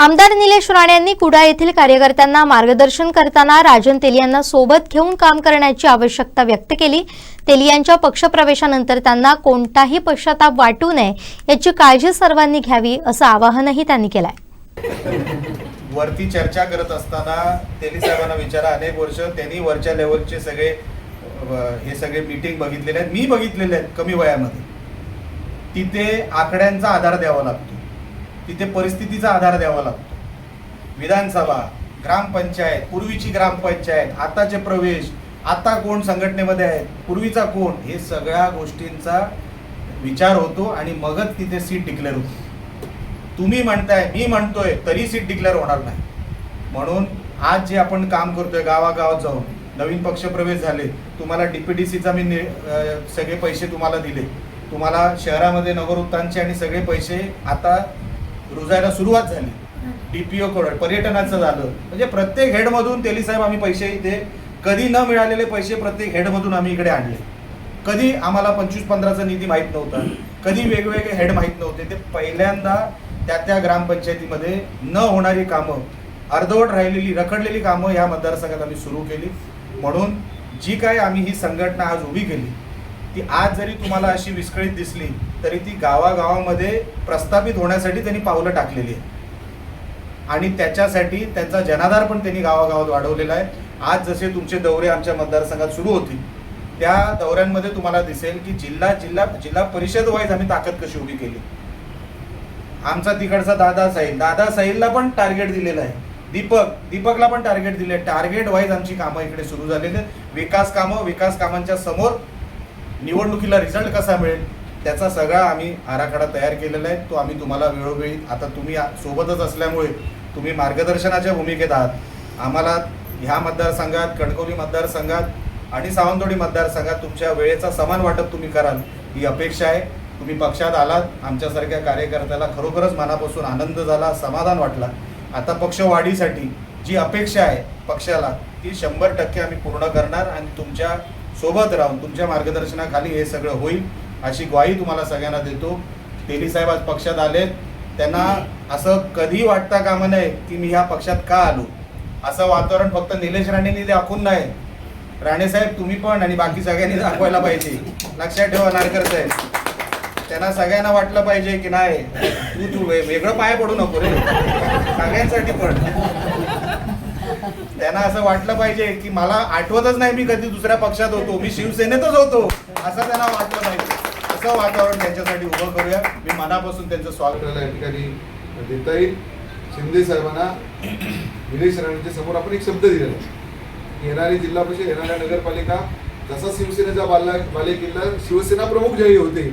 आमदार निलेश राणे यांनी कुडा येथील कार्यकर्त्यांना मार्गदर्शन करताना राजन तेली यांना सोबत घेऊन काम करण्याची आवश्यकता व्यक्त केली. तेली यांच्या पक्षप्रवेशानंतर त्यांना कोणताही पश्चाताप वाटू नये याची काळजी सर्वांनी घ्यावी असं आवाहनही त्यांनी केलंय. वरती चर्चा करत असताना तेली साहेबांना विचारा अनेक वर्ष त्यांनी वरच्या लेवलचे सगळे हे सगळे मीटिंग बघितलेले आहेत. मी बघितलेले आहेत कमी वयामध्ये. तिथे आकड्यांचा आधार द्यावा लागतो. तिथे परिस्थितीचा आधार द्यावा लागतो. विधानसभा ग्रामपंचायत पूर्वीची ग्रामपंचायत आताचे प्रवेश आता कोण संघटनेमध्ये आहेत पूर्वीचा कोण हे सगळ्या गोष्टींचा विचार होतो आणि मगच तिथे सीट डिक्लेअर होते. तुम्ही म्हणताय मी म्हणतोय तरी सीट डिक्लेअर होणार नाही. म्हणून आज जे आपण काम करतोय गावागावात जाऊन नवीन पक्षप्रवेश झाले तुम्हाला डीपीडीसीचा मी सगळे पैसे तुम्हाला दिले. तुम्हाला शहरामध्ये नगरवृत्तांचे आणि सगळे पैसे आता रुजायला सुरुवात झाली. डीपीओ कडे पर्यटनाचं झालं. म्हणजे प्रत्येक हेडमधून तेली साहेब आम्ही पैसे इथे कधी न मिळालेले पैसे प्रत्येक हेडमधून आम्ही इकडे आणले. कधी आम्हाला पंचवीस पंधराचा निधी माहीत नव्हता. कधी वेगवेगळे हेड माहीत नव्हते. ते पहिल्यांदा त्या त्या ग्रामपंचायतीमध्ये न होणारी कामं अर्धवट राहिलेली रखडलेली कामं ह्या मतदारसंघात आम्ही सुरू केली. म्हणून जी काय आम्ही ही संघटना आज उभी केली ती आज जरी तुम्हाला अशी विस्कळीत दिसली तरी ती गावागावामध्ये प्रस्थापित होण्यासाठी त्यांनी पावलं टाकलेली आहे आणि त्याच्यासाठी त्यांचा जनाधार पण त्यांनी गावागावात वाढवलेला आहे. आज जसे तुमचे दौरे आमच्या मतदारसंघात सुरू होतील त्या दौऱ्यांमध्ये तुम्हाला दिसेल की जिल्हा जिल्हा जिल्हा परिषद वाईज आम्ही ताकद कशी उभी केली. आमचा तिकडचा दादा साहिल दादा साहिलला पण टार्गेट दिलेलं आहे. दीपक दीपकला पण टार्गेट दिले टार्गेट वाईज आमची कामं इकडे सुरू झालेली आहेत. विकास कामं विकास कामांच्या समोर निवडणुकीला रिझल्ट कसा मिळेल त्याचा सगळा आम्ही आराखडा तयार केलेला आहे. तो आम्ही तुम्हाला वेळोवेळी आता तुम्ही सोबतच असल्यामुळे तुम्ही मार्गदर्शनाच्या भूमिकेत आहात. आम्हाला ह्या मतदारसंघात कणकवली मतदारसंघात आणि सावंतवाडी मतदारसंघात तुमच्या वेळेचा समान वाटप तुम्ही कराल ही अपेक्षा आहे. तुम्ही पक्षात आलात आमच्यासारख्या कार्यकर्त्याला खरोखरच मनापासून आनंद झाला समाधान वाटला. आता पक्ष वाढीसाठी जी अपेक्षा आहे पक्षाला ती शंभर टक्के आम्ही पूर्ण करणार आणि तुमच्या सोबत राहून तुमच्या मार्गदर्शनाखाली हे सगळं होईल अशी ग्वाही तुम्हाला सगळ्यांना देतो. तेली साहेब आज पक्षात आले त्यांना असं कधी वाटता कामा नये की मी ह्या पक्षात का आलो. असं वातावरण फक्त निलेश राणेंनी दाखवून नाही. राणेसाहेब तुम्ही पण आणि बाकी सगळ्यांनी दाखवायला पाहिजे. लक्षात ठेवा नारकर साहेब. त्यांना सगळ्यांना वाटलं पाहिजे की नाही तू तू वेगळं पाय पडू नको रे. सगळ्यांसाठी पण. त्यांना असं वाटलं पाहिजे की मला आठवतच नाही मी कधी दुसऱ्या पक्षात होतो मी शिवसेनेतच होतो. असं त्यांना वाटलं पाहिजे. असं वातावरण त्यांच्यासाठी उभं करूया. मी मनापासून त्यांचं स्वागत या ठिकाणी देता येईल. शिंदे साहेबांना निलेश राणेंच्या समोर आपण एक शब्द दिलेला येणारी जिल्हा परिषद येणाऱ्या नगरपालिका जसा शिवसेनेचा बाला बालेकिल्ला शिवसेना प्रमुख जे होते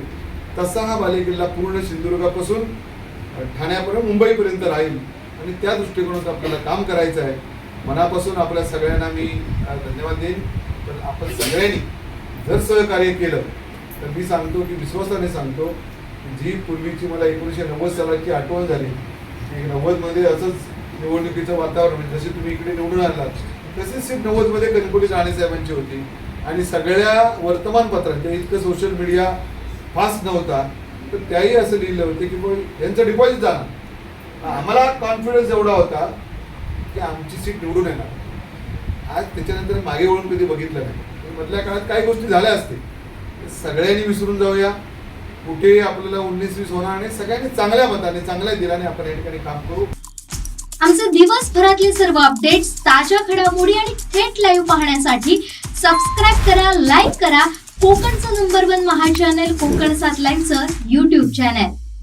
तसा हा बालेकिल्ला पूर्ण सिंधुदुर्गापासून ठाण्यापर्यंत मुंबईपर्यंत राहील. आणि त्या दृष्टिकोनात आपल्याला काम करायचं आहे. मनापासून आपल्या सगळ्यांना मी धन्यवाद देईन. पण आपण सगळ्यांनी जर सहकार्य केलं तर मी सांगतो की विश्वासाने सांगतो जी पूर्वीची मला एकोणीसशे नव्वद सालाची आठवण झाली की नव्वदमध्ये असंच निवडणुकीचं वातावरण म्हणजे जसे तुम्ही इकडे निवडून आणला तसेच सीट नव्वदमध्ये कणकोली राणेसाहेबांची होती. आणि सगळ्या वर्तमानपत्रांच्या इतकं सोशल मीडिया फास्ट नव्हता तर त्याही असं लिहिलं होतं की यांचं डिपॉझिट जाणार आम्हाला कॉन्फिडन्स एवढा होता की आमची सीट निवडून येणार. आज त्याच्यानंतर मागे वळून कधी बघितलं नाही. मधल्या काळात काही गोष्टी झाल्या असतील. सगळ्यांनी विसरून जाऊया. कुठेही आपल्याला उन्नीस वीस होणार आणि सगळ्यांनी चांगल्या मताने चांगल्या दिलाने आपण या ठिकाणी काम करू. आमचे दिवसभरातले सर्व अपडेट्स ताज्या घडामोडी आणि थेट लाईव्ह पाहण्यासाठी सबस्क्राईब करा लाईक करा. कोकणचं number one Maha channel Kokan सात लाईव्हचं युट्यूब चॅनल